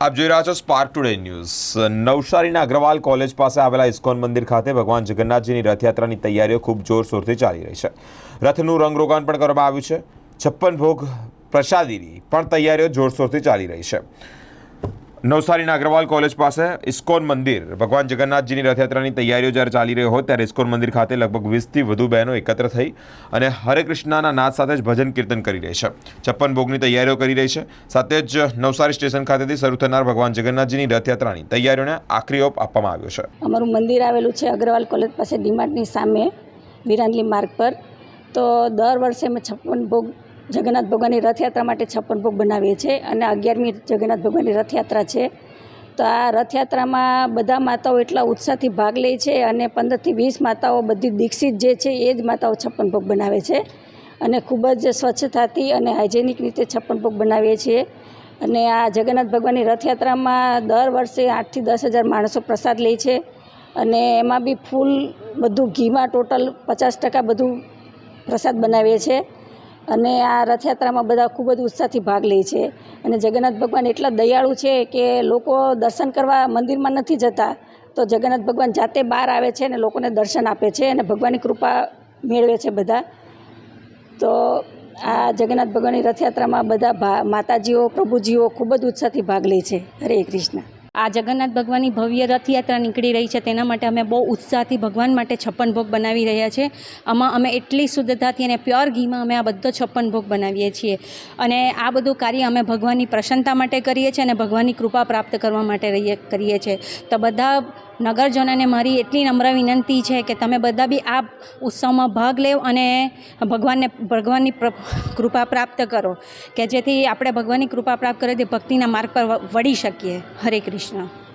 આપ જોઈ રહ્યા છો સ્પાર્ક ટુડે ન્યૂઝ નવસારીના અગ્રવાલ કોલેજ પાસે આવેલા ઇસ્કોન મંદિર ખાતે ભગવાન જગન્નાથજીની રથયાત્રાની તૈયારીઓ ખૂબ જોરશોરથી ચાલી રહી છે. રથનું રંગરોગાન પણ કરવામાં આવ્યું છે. છપ્પન ભોગ પ્રસાદીની પણ તૈયારીઓ જોરશોરથી ચાલી રહી છે. નવસારીના અગ્રવાલ કોલેજ પાસે ઇસ્કોન મંદિર. ભગવાન જગન્નાથજીની રથયાત્રાની તૈયારીઓ જ્યારે ચાલી રહી હોય ત્યારે ઇસ્કોન મંદિર ખાતે લગભગ વીસથી વધુ બહેનો એકત્ર થઈ અને હરે કૃષ્ણના નાદ સાથે જ ભજન કીર્તન કરી રહી છે. છપ્પન ભોગની તૈયારીઓ કરી રહી છે. સાથે જ નવસારી સ્ટેશન ખાતેથી શરૂ થનાર ભગવાન જગન્નાથજીની રથયાત્રાની તૈયારીઓને આખરી ઓપ આપવામાં આવ્યો છે. અમારું મંદિર આવેલું છે અગ્રવાલ કોલેજ પાસે ડીમાર્ટની સામે વિરાંદલી માર્ગ પર. તો દર વર્ષે અમે છપ્પન ભોગ જગન્નાથ ભગવાનની રથયાત્રા માટે છપ્પન ભોગ બનાવીએ છીએ અને અગિયારમી જગન્નાથ ભગવાનની રથયાત્રા છે. તો આ રથયાત્રામાં બધા માતાઓ એટલા ઉત્સાહથી ભાગ લે છે અને પંદરથી વીસ માતાઓ બધી દીક્ષિત જે છે એ જ માતાઓ છપ્પન ભોગ બનાવે છે. અને ખૂબ જ સ્વચ્છતાથી અને હાઇજેનિક રીતે છપ્પન ભોગ બનાવીએ છીએ. અને આ જગન્નાથ ભગવાનની રથયાત્રામાં દર વર્ષે આઠથી દસ હજાર માણસો પ્રસાદ લે છે. અને એમાં બી ફૂલ બધું ઘીમાં ટોટલ પચાસ ટકા બધું પ્રસાદ બનાવીએ છીએ. અને આ રથયાત્રામાં બધા ખૂબ જ ઉત્સાહથી ભાગ લે છે. અને જગન્નાથ ભગવાન એટલા દયાળુ છે કે લોકો દર્શન કરવા મંદિરમાં નથી જતા, તો જગન્નાથ ભગવાન જાતે બહાર આવે છે અને લોકોને દર્શન આપે છે અને ભગવાનની કૃપા મેળવે છે બધા. તો આ જગન્નાથ ભગવાનની રથયાત્રામાં બધા ભા, માતાજીઓ, પ્રભુજીઓ ખૂબ જ ઉત્સાહથી ભાગ લે છે. હરે કૃષ્ણ. આ જગન્નાથ ભગવાનની ભવ્ય રથયાત્રા નીકળી રહી છે તેના માટે અમે બહુ ઉત્સાહથી ભગવાન માટે છપ્પન ભોગ બનાવી રહ્યા છે. આમાં અમે એટલી શુદ્ધતાથી અને પ્યોર ઘીમાં અમે આ બધો છપ્પન ભોગ બનાવીએ છીએ. અને આ બધું કાર્ય અમે ભગવાનની પ્રસન્નતા માટે કરીએ છીએ અને ભગવાનની કૃપા પ્રાપ્ત કરવા માટે રહીએ, કરીએ છીએ. તો બધા નગરજનોને મારી એટલી નમ્ર વિનંતી છે કે તમે બધા બી આ ઉત્સવમાં ભાગ લેવ અને ભગવાનને, ભગવાનની કૃપા પ્રાપ્ત કરો. કે જેથી આપણે ભગવાનની કૃપા પ્રાપ્ત કરીએ ભક્તિના માર્ગ પર વળી શકીએ. હરે કૃષ્ણ.